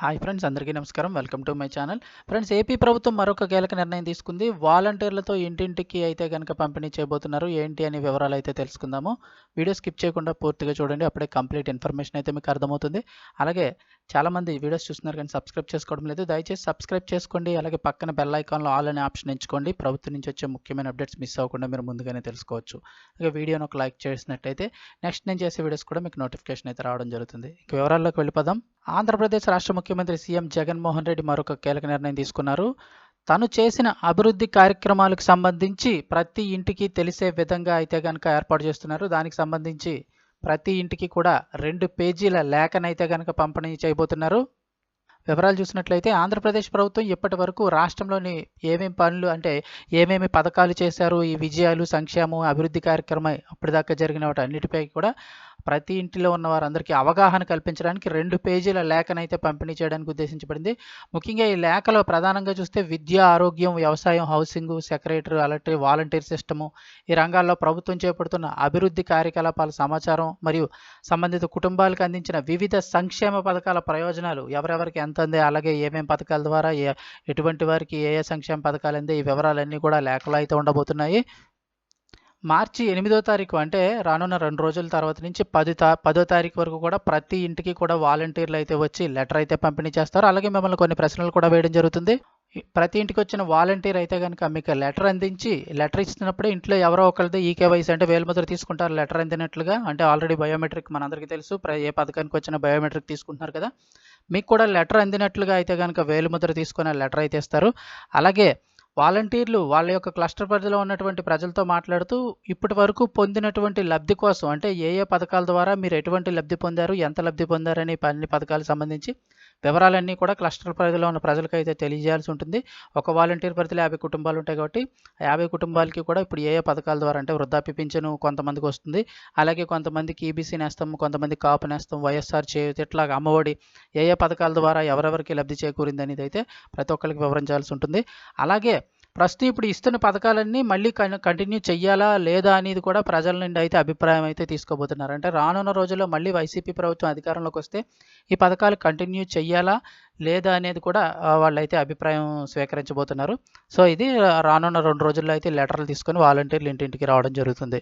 Hi friends అందరికీ నమస్కారం. Welcome to my channel. Friends AP ప్రభుత్వం మరొక కీలక నిర్ణయం తీసుకుంది. వాలంటీర్లతో ఇంటింటికి అయితే కనుక పంపిణీ చేయబోతున్నారు. ఏంటి అనే వివరాలు అయితే తెలుసుకుందాము. వీడియో స్కిప్ చేయకుండా పూర్తిగా చూడండి. అప్పుడే కంప్లీట్ ఇన్ఫర్మేషన్ అయితే మీకు అర్థమవుతుంది. అలాగే చాలామంది వీడియోస్ చూస్తున్నారు కానీ సబ్స్క్రైబ్ చేసుకోవడం లేదు. దయచేసి సబ్స్క్రైబ్ చేసుకోండి. అలాగే పక్కన బెల్ ఐకాన్లో ఆల్ అనే ఆప్షన్ ఎంచుకోండి. ప్రభుత్వం నుంచి వచ్చే ముఖ్యమైన అప్డేట్స్ మిస్ అవ్వకుండా మీరు ముందుగానే తెలుసుకోవచ్చు. అలాగే వీడియోని ఒక లైక్ చేసినట్టయితే నెక్స్ట్ నేను చేసే వీడియోస్ కూడా మీకు నోటిఫికేషన్ అయితే రావడం జరుగుతుంది. ఇంక వివరాల్లోకి వెళ్ళిపోదాం. ఆంధ్రప్రదేశ్ రాష్ట్ర ముఖ్యమంత్రి సీఎం జగన్మోహన్ రెడ్డి మరొక కీలక నిర్ణయం తీసుకున్నారు. తను చేసిన అభివృద్ధి కార్యక్రమాలకు సంబంధించి ప్రతి ఇంటికి తెలిసే విధంగా అయితే కనుక ఏర్పాటు చేస్తున్నారు. దానికి సంబంధించి ప్రతి ఇంటికి కూడా రెండు పేజీల లేఖనైతే కనుక పంపిణీ చేయబోతున్నారు. వివరాలు చూసినట్లయితే ఆంధ్రప్రదేశ్ ప్రభుత్వం ఇప్పటి వరకు రాష్ట్రంలోని ఏమేమి పనులు అంటే ఏమేమి పథకాలు చేశారు ఈ విజయాలు సంక్షేమం అభివృద్ధి కార్యక్రమం అప్పటిదాకా జరిగిన వాటి అన్నిటిపై కూడా ప్రతి ఇంటిలో ఉన్న వారందరికీ అవగాహన కల్పించడానికి రెండు పేజీల లేఖనైతే పంపిణీ చేయడానికి ఉద్దేశించబడింది. ముఖ్యంగా ఈ లేఖలో ప్రధానంగా చూస్తే విద్య ఆరోగ్యం వ్యవసాయం హౌసింగ్ సెక్రటరీ అలాంటి వాలంటీర్ సిస్టము ఈ రంగాల్లో ప్రభుత్వం చేపడుతున్న అభివృద్ధి కార్యకలాపాల సమాచారం మరియు సంబంధిత కుటుంబాలకు అందించిన వివిధ సంక్షేమ పథకాల ప్రయోజనాలు ఎవరెవరికి ఎంత ఉంది అలాగే ఏమేం పథకాల ద్వారా ఎటువంటి వారికి ఏ ఏ సంక్షేమ పథకాలు అందే ఈ వివరాలన్నీ కూడా లేఖలో అయితే ఉండబోతున్నాయి. మార్చి ఎనిమిదో తారీఖు అంటే రానున్న రెండు రోజుల తర్వాత నుంచి పది తా పదో తారీఖు వరకు కూడా ప్రతి ఇంటికి కూడా వాలంటీర్లు అయితే వచ్చి లెటర్ అయితే పంపిణీ చేస్తారు. అలాగే మిమ్మల్ని కొన్ని ప్రశ్నలు కూడా వేయడం జరుగుతుంది. ప్రతి ఇంటికి వచ్చిన వాలంటీర్ అయితే కనుక మీకు లెటర్ అందించి లెటర్ ఇచ్చినప్పుడే ఇంట్లో ఎవరో ఒకరిది ఈకేవైసీ అంటే వేలుముద్ర తీసుకుంటారు లెటర్ అందినట్లుగా. అంటే ఆల్రెడీ బయోమెట్రిక్ మనందరికీ తెలుసు. ప్ర- ఏ పథకానికి వచ్చిన బయోమెట్రిక్ తీసుకుంటున్నారు కదా. మీకు కూడా లెటర్ అందినట్లుగా అయితే కనుక వేలుముద్ర తీసుకునే లెటర్ అయితే ఇస్తారు. అలాగే వాలంటీర్లు వాళ్ళ యొక్క క్లస్టర్ పరిధిలో ఉన్నటువంటి ప్రజలతో మాట్లాడుతూ ఇప్పటి వరకు పొందినటువంటి లబ్ధి కోసం అంటే ఏ ఏ పథకాల ద్వారా మీరు ఎటువంటి లబ్ధి పొందారు ఎంత లబ్ధి పొందారు అనే అన్ని పథకాలకు సంబంధించి వివరాలన్నీ కూడా క్లస్టర్ పరిధిలో ఉన్న ప్రజలకు అయితే తెలియజేయాల్సి ఉంటుంది. ఒక వాలంటీర్ పరిధిలో యాభై కుటుంబాలు ఉంటాయి కాబట్టి యాభై కుటుంబాలకి కూడా ఇప్పుడు ఏ ఏ పథకాల ద్వారా అంటే వృద్ధాప్య పింఛను కొంతమందికి వస్తుంది. అలాగే కొంతమందికి ఈబీసీ నేస్తాం కొంతమంది కాపు నేస్తాం వైఎస్ఆర్ చేతి ఇట్లా అమ్మఒడి ఏ ఏ పథకాల ద్వారా ఎవరెవరికి లబ్ధి చేకూరింది అనేది అయితే ప్రతి ఒక్కరికి వివరించాల్సి ఉంటుంది. అలాగే ప్రస్తుతం ఇప్పుడు ఇస్తున్న పథకాలన్నీ మళ్ళీ కంటిన్యూ చెయ్యాలా లేదా అనేది కూడా ప్రజల నుండి అయితే అభిప్రాయం అయితే తీసుకోబోతున్నారు. అంటే రానున్న రోజుల్లో మళ్ళీ వైసీపీ ప్రభుత్వం అధికారంలోకి వస్తే ఈ పథకాలు కంటిన్యూ చెయ్యాలా లేదా అనేది కూడా వాళ్ళైతే అభిప్రాయం స్వీకరించబోతున్నారు. సో ఇది రానున్న రెండు రోజుల్లో అయితే లెటర్లు తీసుకొని వాలంటీర్లు ఇంటింటికి రావడం జరుగుతుంది.